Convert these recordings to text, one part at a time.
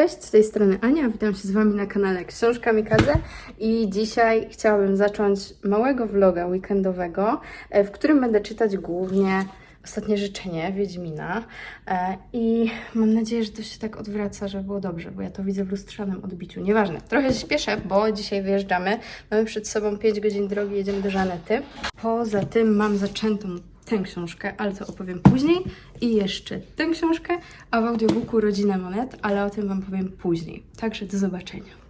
Cześć, z tej strony Ania, witam się z Wami na kanale Książka Mikadze. I dzisiaj chciałabym zacząć małego vloga weekendowego, e, w którym będę czytać głównie ostatnie życzenie Wiedźmina. E, i mam nadzieję, że to się tak odwraca, że było dobrze, bo ja to widzę w lustrzanym odbiciu. Nieważne, trochę się śpieszę, bo dzisiaj wyjeżdżamy, mamy przed sobą 5 godzin drogi, jedziemy do Żanety. Poza tym mam zaczętą tę książkę, ale to opowiem później. I jeszcze tę książkę, a w audiobooku Rodzina Monet, ale o tym Wam powiem później. Także do zobaczenia.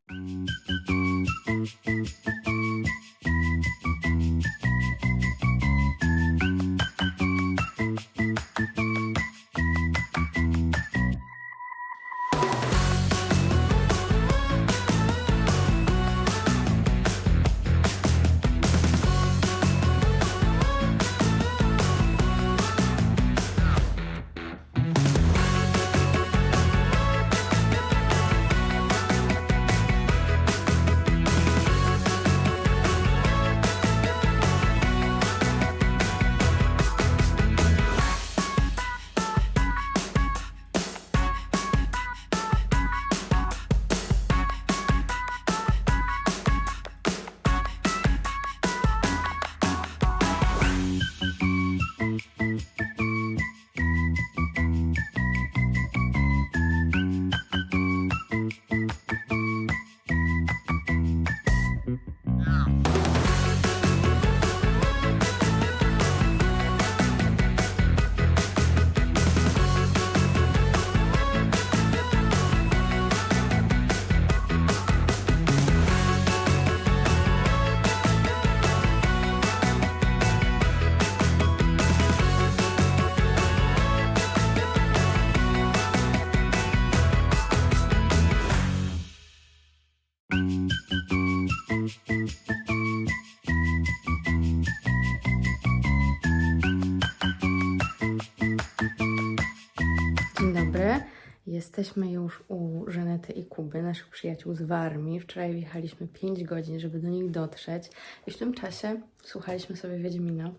Jesteśmy już u Żanety i Kuby, naszych przyjaciół z Warmii. Wczoraj wjechaliśmy 5 godzin, żeby do nich dotrzeć. I w tym czasie słuchaliśmy sobie Wiedźmina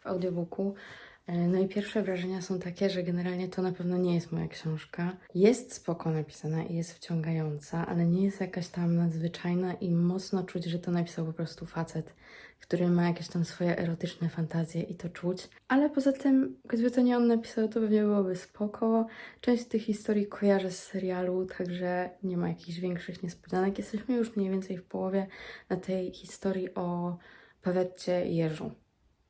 w audiobooku. E, No i pierwsze wrażenia są takie, że generalnie to na pewno nie jest moja książka. Jest spoko napisana i jest wciągająca, ale nie jest jakaś tam nadzwyczajna i mocno czuć, że to napisał po prostu facet, który ma jakieś tam swoje erotyczne fantazje i to czuć. Ale poza tym, gdyby to nie on napisał, to pewnie byłoby spoko. Część tych historii kojarzę z serialu, także nie ma jakichś większych niespodzianek. Jesteśmy już mniej więcej w połowie na tej historii o Pawetcie i Jerzu.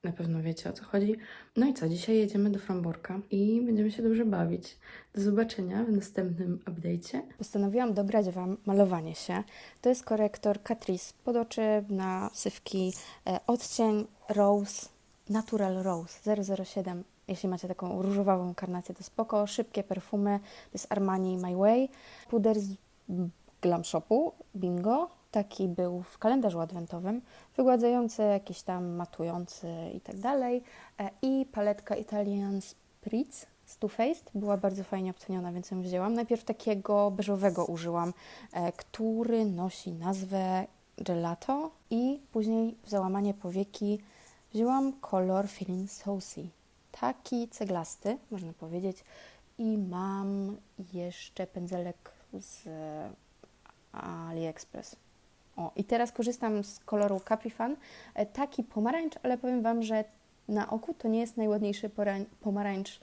Na pewno wiecie o co chodzi. No i co, dzisiaj jedziemy do Framborka i będziemy się dobrze bawić. Do zobaczenia w następnym update'cie. Postanowiłam dobrać Wam malowanie się. To jest korektor Catrice pod oczy na sywki e, odcień Rose, Natural Rose 007. Jeśli macie taką różowawą karnację, to spoko. Szybkie perfumy, to jest Armani My Way. Puder z Glam Shopu, bingo. Taki był w kalendarzu adwentowym, wygładzający, jakiś tam matujący i tak dalej. E, I paletka Italian Spritz z Too Faced była bardzo fajnie obceniona, więc ją wzięłam. Najpierw takiego beżowego użyłam, e, który nosi nazwę Gelato i później w załamanie powieki wzięłam kolor Feeling Saucy. Taki ceglasty, można powiedzieć. I mam jeszcze pędzelek z AliExpress. O, i teraz korzystam z koloru Caprifan. E, Taki pomarańcz, ale powiem Wam, że na oku to nie jest najładniejszy pomarańcz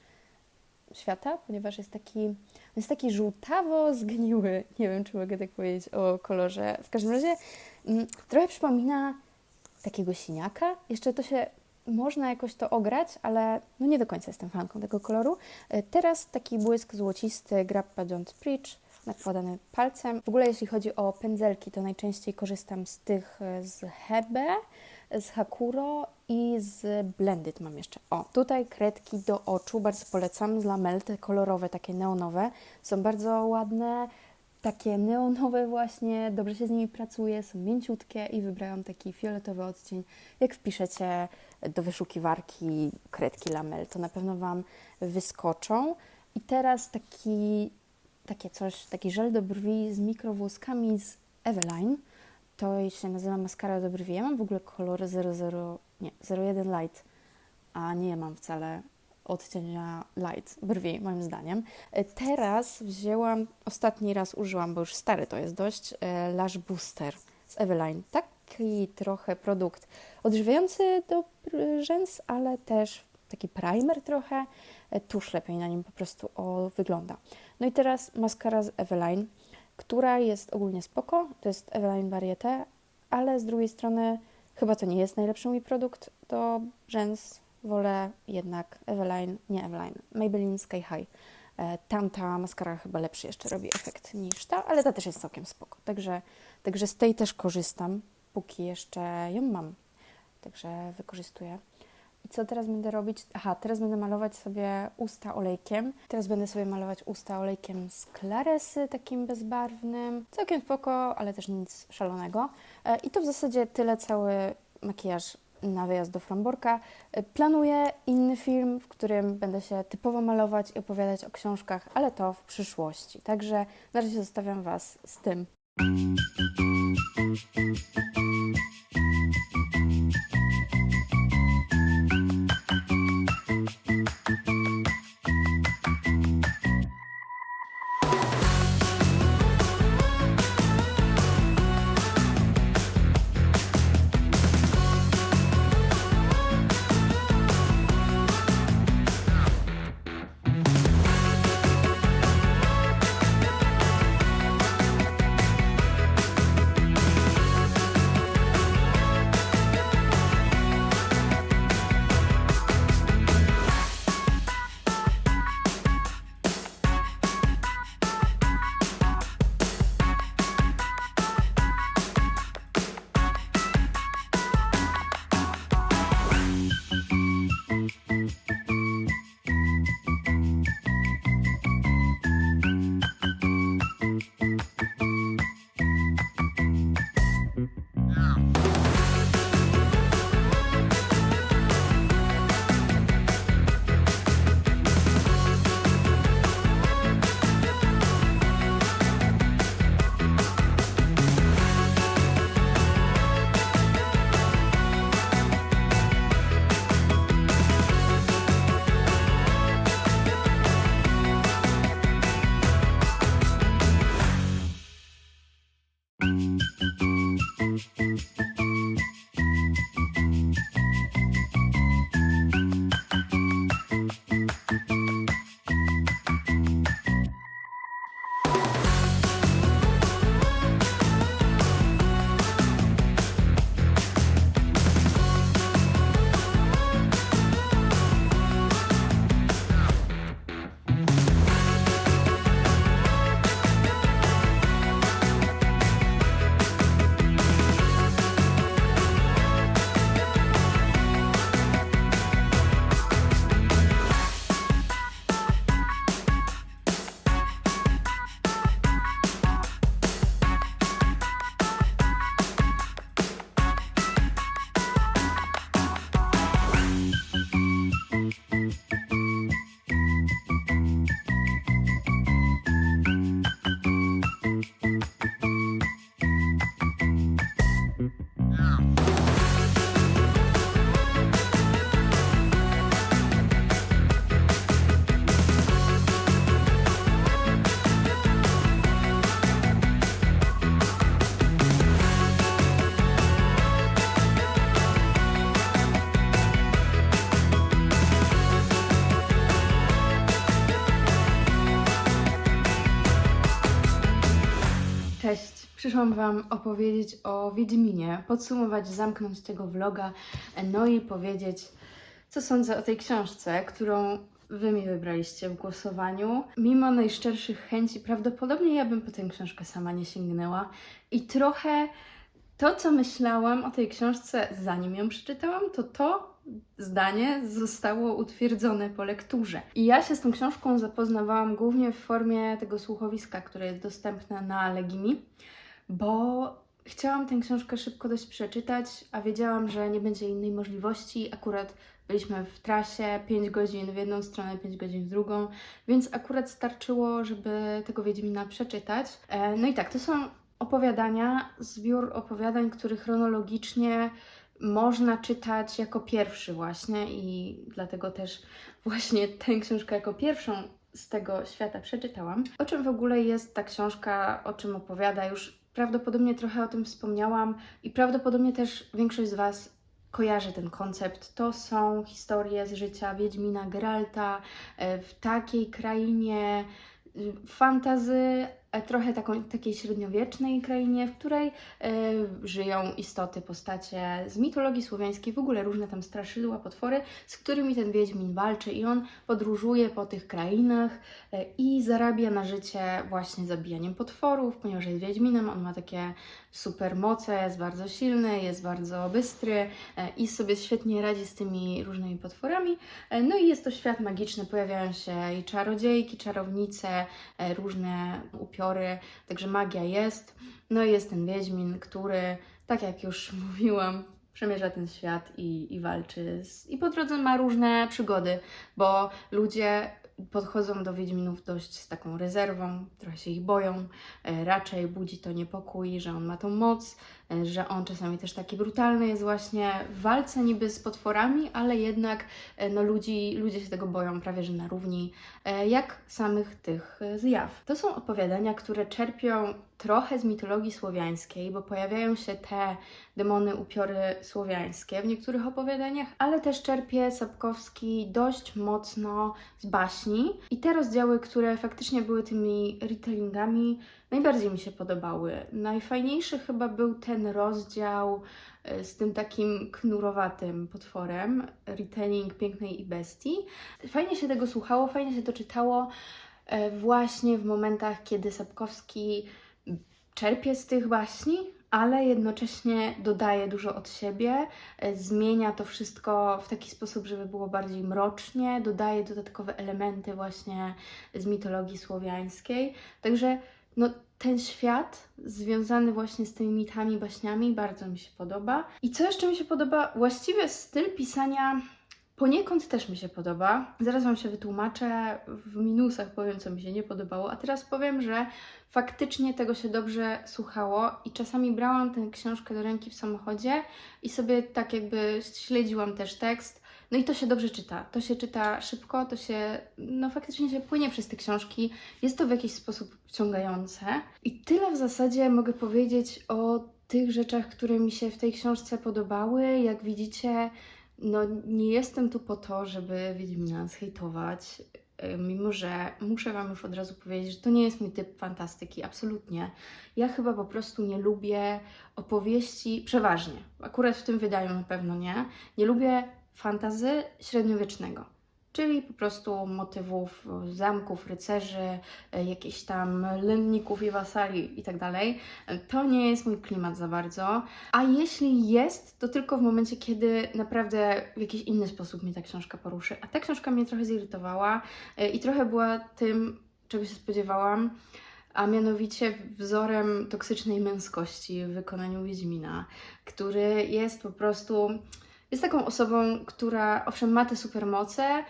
świata, ponieważ jest taki, jest taki żółtawo zgniły. Nie wiem, czy mogę tak powiedzieć o kolorze. W każdym razie mm, trochę przypomina takiego siniaka. Jeszcze to się można jakoś to ograć, ale no nie do końca jestem fanką tego koloru. E, Teraz taki błysk złocisty Grappa Don't Preach nakładany palcem. W ogóle jeśli chodzi o pędzelki, to najczęściej korzystam z tych e, z Hebe, z Hakuro i z Blended mam jeszcze. O, tutaj kredki do oczu, bardzo polecam, z Lamel, te kolorowe, takie neonowe. Są bardzo ładne, takie neonowe właśnie, dobrze się z nimi pracuje, są mięciutkie i wybrałam taki fioletowy odcień. Jak wpiszecie do wyszukiwarki kredki Lamel, to na pewno Wam wyskoczą. I teraz taki takie coś, taki żel do brwi z mikrowłoskami z Eveline. To się nazywa maskara do brwi. Ja mam w ogóle kolor 00, nie, 01 Light, a nie mam wcale odcienia light brwi, moim zdaniem. E, Teraz wzięłam, ostatni raz użyłam, bo już stary to jest dość, e, Lash Booster z Eveline. Taki trochę produkt odżywiający do rzęs, ale też taki primer trochę. E, Tusz lepiej na nim po prostu o, wygląda. No i teraz maskara z Eveline, która jest ogólnie spoko. To jest Eveline Varieté, ale z drugiej strony chyba to nie jest najlepszy mój produkt do rzęs. Wolę jednak Eveline, nie Eveline, Maybelline Sky High. E, Tamta maskara chyba lepszy jeszcze robi efekt niż ta, ale ta też jest całkiem spoko. Także, także z tej też korzystam, póki jeszcze ją mam. Także wykorzystuję. I co teraz będę robić? Aha, teraz będę malować sobie usta olejkiem. Teraz będę sobie malować usta olejkiem z Claresy, takim bezbarwnym. Całkiem spoko, ale też nic szalonego. E, I to w zasadzie tyle cały makijaż na wyjazd do Framborka. E, Planuję inny film, w którym będę się typowo malować i opowiadać o książkach, ale to w przyszłości. Także na razie zostawiam Was z tym. Cześć, przyszłam Wam opowiedzieć o Wiedźminie, podsumować, zamknąć tego vloga, no i powiedzieć, co sądzę o tej książce, którą Wy mi wybraliście w głosowaniu. Mimo najszczerszych chęci, prawdopodobnie ja bym po tę książkę sama nie sięgnęła i trochę to, co myślałam o tej książce, zanim ją przeczytałam, to to zdanie zostało utwierdzone po lekturze. I ja się z tą książką zapoznawałam głównie w formie tego słuchowiska, które jest dostępne na Legimi, bo chciałam tę książkę szybko dość przeczytać, a wiedziałam, że nie będzie innej możliwości. Akurat byliśmy w trasie 5 godzin w jedną stronę, 5 godzin w drugą, więc akurat starczyło, żeby tego Wiedźmina przeczytać. E, No i tak, to są opowiadania, zbiór opowiadań, który chronologicznie można czytać jako pierwszy właśnie i dlatego też właśnie tę książkę jako pierwszą z tego świata przeczytałam. O czym w ogóle jest ta książka, o czym opowiada, już prawdopodobnie trochę o tym wspomniałam i prawdopodobnie też większość z Was kojarzy ten koncept. To są historie z życia Wiedźmina Geralta e, w takiej krainie y, fantazy, trochę taką, takiej średniowiecznej krainie, w której e, żyją istoty, postacie z mitologii słowiańskiej, w ogóle różne tam straszydła, potwory, z którymi ten Wiedźmin walczy i on podróżuje po tych krainach e, i zarabia na życie właśnie zabijaniem potworów, ponieważ jest Wiedźminem, on ma takie super moce, jest bardzo silny, jest bardzo bystry e, i sobie świetnie radzi z tymi różnymi potworami. E, No i jest to świat magiczny, pojawiają się i czarodziejki, czarownice, e, różne upiory, także magia jest. No i jest ten Wiedźmin, który, tak jak już mówiłam, przemierza ten świat i, i walczy. Z, I po drodze ma różne przygody, bo ludzie podchodzą do Wiedźminów dość z taką rezerwą, trochę się ich boją. E, Raczej budzi to niepokój, że on ma tą moc, że on czasami też taki brutalny jest właśnie w walce niby z potworami, ale jednak e, no, ludzi, ludzie się tego boją prawie że na równi, e, jak samych tych e, zjaw. To są opowiadania, które czerpią trochę z mitologii słowiańskiej, bo pojawiają się te demony, upiory słowiańskie w niektórych opowiadaniach, ale też czerpie Sapkowski dość mocno z baśni. I te rozdziały, które faktycznie były tymi retellingami, najbardziej mi się podobały. Najfajniejszy chyba był ten rozdział e, z tym takim knurowatym potworem, retelling Pięknej i Bestii. Fajnie się tego słuchało, fajnie się to czytało e, właśnie w momentach, kiedy Sapkowski czerpie z tych baśni, ale jednocześnie dodaje dużo od siebie, e, zmienia to wszystko w taki sposób, żeby było bardziej mrocznie, dodaje dodatkowe elementy właśnie z mitologii słowiańskiej. Także no, ten świat związany właśnie z tymi mitami, baśniami bardzo mi się podoba. I co jeszcze mi się podoba? Właściwie styl pisania poniekąd też mi się podoba. Zaraz Wam się wytłumaczę, w minusach powiem, co mi się nie podobało, a teraz powiem, że faktycznie tego się dobrze słuchało i czasami brałam tę książkę do ręki w samochodzie i sobie tak jakby śledziłam też tekst. No i to się dobrze czyta. To się czyta szybko, to się, no faktycznie się płynie przez te książki. Jest to w jakiś sposób wciągające. I tyle w zasadzie mogę powiedzieć o tych rzeczach, które mi się w tej książce podobały. Jak widzicie, no nie jestem tu po to, żeby Wiedźmina zhejtować, y, mimo że muszę Wam już od razu powiedzieć, że to nie jest mój typ fantastyki, absolutnie. Ja chyba po prostu nie lubię opowieści, przeważnie, akurat w tym wydaniu na pewno nie, nie lubię fantazy średniowiecznego. Czyli po prostu motywów zamków, rycerzy, y, jakichś tam lenników i wasali i tak. To nie jest mój klimat za bardzo. A jeśli jest, to tylko w momencie, kiedy naprawdę w jakiś inny sposób mnie ta książka poruszy. A ta książka mnie trochę zirytowała y, i trochę była tym, czego się spodziewałam, a mianowicie wzorem toksycznej męskości w wykonaniu Wiedźmina, który jest po prostu. Jest taką osobą, która owszem ma te supermoce,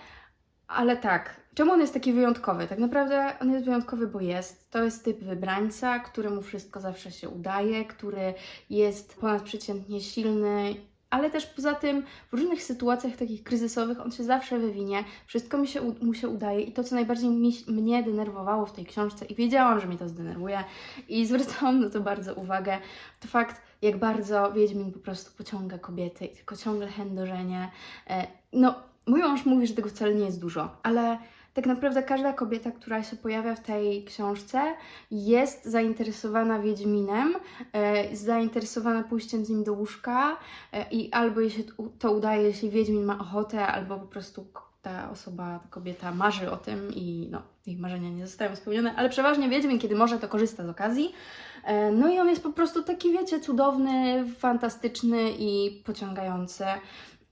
ale tak, czemu on jest taki wyjątkowy? Tak naprawdę on jest wyjątkowy, bo jest. To jest typ wybrańca, któremu wszystko zawsze się udaje, który jest ponadprzeciętnie silny, ale też poza tym w różnych sytuacjach takich kryzysowych on się zawsze wywinie, wszystko mi się, mu się udaje i to, co najbardziej mi, mnie denerwowało w tej książce i wiedziałam, że mnie to zdenerwuje i zwracałam na to bardzo uwagę, to fakt, jak bardzo Wiedźmin po prostu pociąga kobiety i tylko ciągle chędożenie. E, No, mój mąż mówi, że tego wcale nie jest dużo, ale tak naprawdę każda kobieta, która się pojawia w tej książce, jest zainteresowana Wiedźminem, e, zainteresowana pójściem z nim do łóżka e, i albo jej się to udaje, jeśli Wiedźmin ma ochotę, albo po prostu ta osoba, ta kobieta marzy o tym i no, ich marzenia nie zostają spełnione, ale przeważnie Wiedźmin, kiedy może, to korzysta z okazji. E, No i on jest po prostu taki, wiecie, cudowny, fantastyczny i pociągający.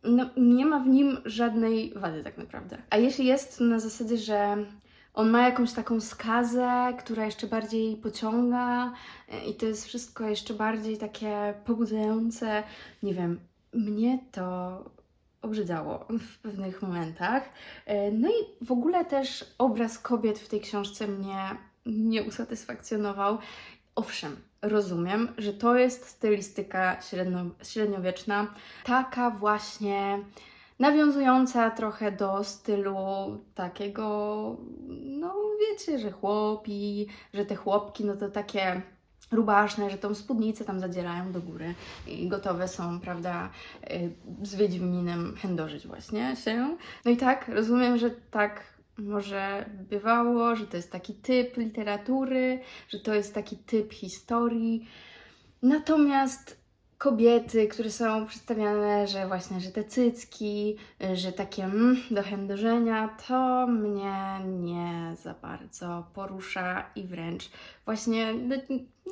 No, nie ma w nim żadnej wady tak naprawdę. A jeśli jest, to na zasadzie, że on ma jakąś taką skazę, która jeszcze bardziej pociąga e, i to jest wszystko jeszcze bardziej takie pobudzające. Nie wiem, mnie to obrzydzało w pewnych momentach. E, No i w ogóle też obraz kobiet w tej książce mnie nie usatysfakcjonował. Owszem, rozumiem, że to jest stylistyka średnio, średniowieczna, taka właśnie nawiązująca trochę do stylu takiego, no wiecie, że chłopi, że te chłopki, no to takie rubaszne, że tą spódnicę tam zadzierają do góry i gotowe są, prawda, y, z Wiedźminem chędożyć właśnie się. No i tak, rozumiem, że tak może bywało, że to jest taki typ literatury, że to jest taki typ historii. Natomiast kobiety, które są przedstawiane, że właśnie, że te cycki, że takie mm, do chędożenia, to mnie nie za bardzo porusza i wręcz właśnie no,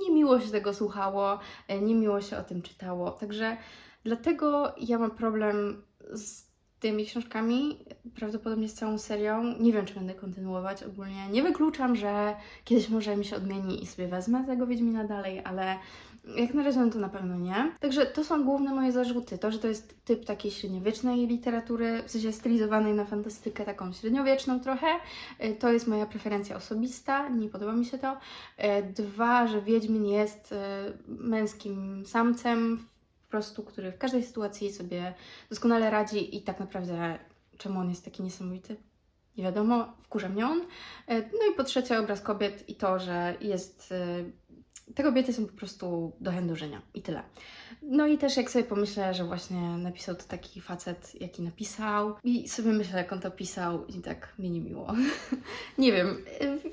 niemiło się tego słuchało, niemiło się o tym czytało. Także dlatego ja mam problem z tymi książkami, prawdopodobnie z całą serią. Nie wiem, czy będę kontynuować ogólnie. Nie wykluczam, że kiedyś może mi się odmieni i sobie wezmę tego Wiedźmina dalej, ale jak na razie no to na pewno nie. Także to są główne moje zarzuty. To, że to jest typ takiej średniowiecznej literatury, w sensie stylizowanej na fantastykę taką średniowieczną trochę. Y, To jest moja preferencja osobista, nie podoba mi się to. Y, Dwa, że Wiedźmin jest y, męskim samcem, po prostu, który w każdej sytuacji sobie doskonale radzi i tak naprawdę czemu on jest taki niesamowity? Nie wiadomo, wkurza mnie on. E, No i po trzecie obraz kobiet i to, że jest... Te kobiety są po prostu do chędożenia i tyle. No i też jak sobie pomyślę, że właśnie napisał to taki facet, jaki napisał i sobie myślę, jak on to pisał i tak mi niemiło. Nie wiem,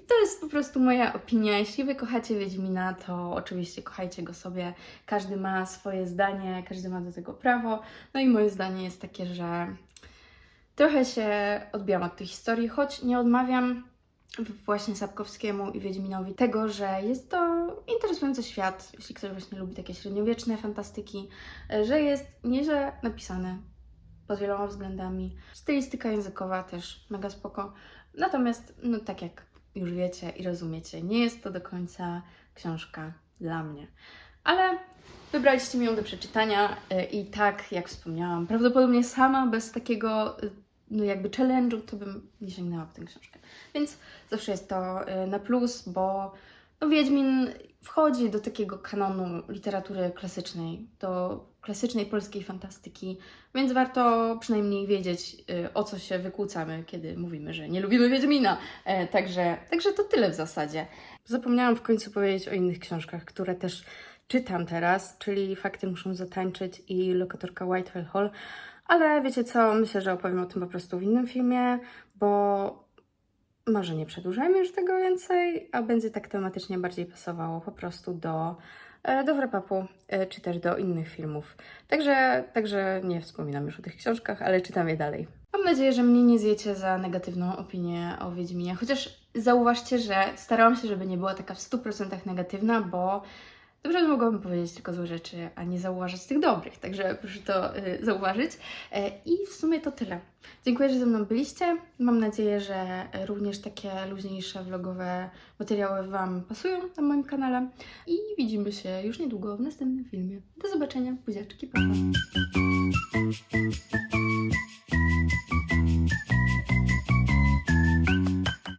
to jest po prostu moja opinia. Jeśli Wy kochacie Wiedźmina, to oczywiście kochajcie go sobie. Każdy ma swoje zdanie, każdy ma do tego prawo. No i moje zdanie jest takie, że trochę się odbijam od tej historii, choć nie odmawiam właśnie Sapkowskiemu i Wiedźminowi tego, że jest to interesujący świat, jeśli ktoś właśnie lubi takie średniowieczne fantastyki, że jest nieźle napisane pod wieloma względami. Stylistyka językowa też mega spoko. Natomiast, no tak jak już wiecie i rozumiecie, nie jest to do końca książka dla mnie. Ale wybraliście mi ją do przeczytania y, i tak, jak wspomniałam, prawdopodobnie sama bez takiego y, no jakby challenge'u, to bym nie sięgnęła po tę książkę. Więc zawsze jest to y, na plus, bo no Wiedźmin wchodzi do takiego kanonu literatury klasycznej, do klasycznej polskiej fantastyki, więc warto przynajmniej wiedzieć, y, o co się wykłócamy, kiedy mówimy, że nie lubimy Wiedźmina. E, Także, także to tyle w zasadzie. Zapomniałam w końcu powiedzieć o innych książkach, które też czytam teraz, czyli Fakty muszą zatańczyć i Lokatorka Whitehall Hall. Ale wiecie co, myślę, że opowiem o tym po prostu w innym filmie, bo może nie przedłużajmy już tego więcej, a będzie tak tematycznie bardziej pasowało po prostu do, e, do wrap-upu, e, czy też do innych filmów. Także, także nie wspominam już o tych książkach, ale czytam je dalej. Mam nadzieję, że mnie nie zjecie za negatywną opinię o Wiedźminie, chociaż zauważcie, że starałam się, żeby nie była taka w 100% negatywna, bo Dobrze mogłabym powiedzieć tylko złe rzeczy, a nie zauważyć tych dobrych, także proszę to y, zauważyć. E, I w sumie to tyle. Dziękuję, że ze mną byliście. Mam nadzieję, że również takie luźniejsze vlogowe materiały Wam pasują na moim kanale. I widzimy się już niedługo w następnym filmie. Do zobaczenia, buziaczki, pa! pa.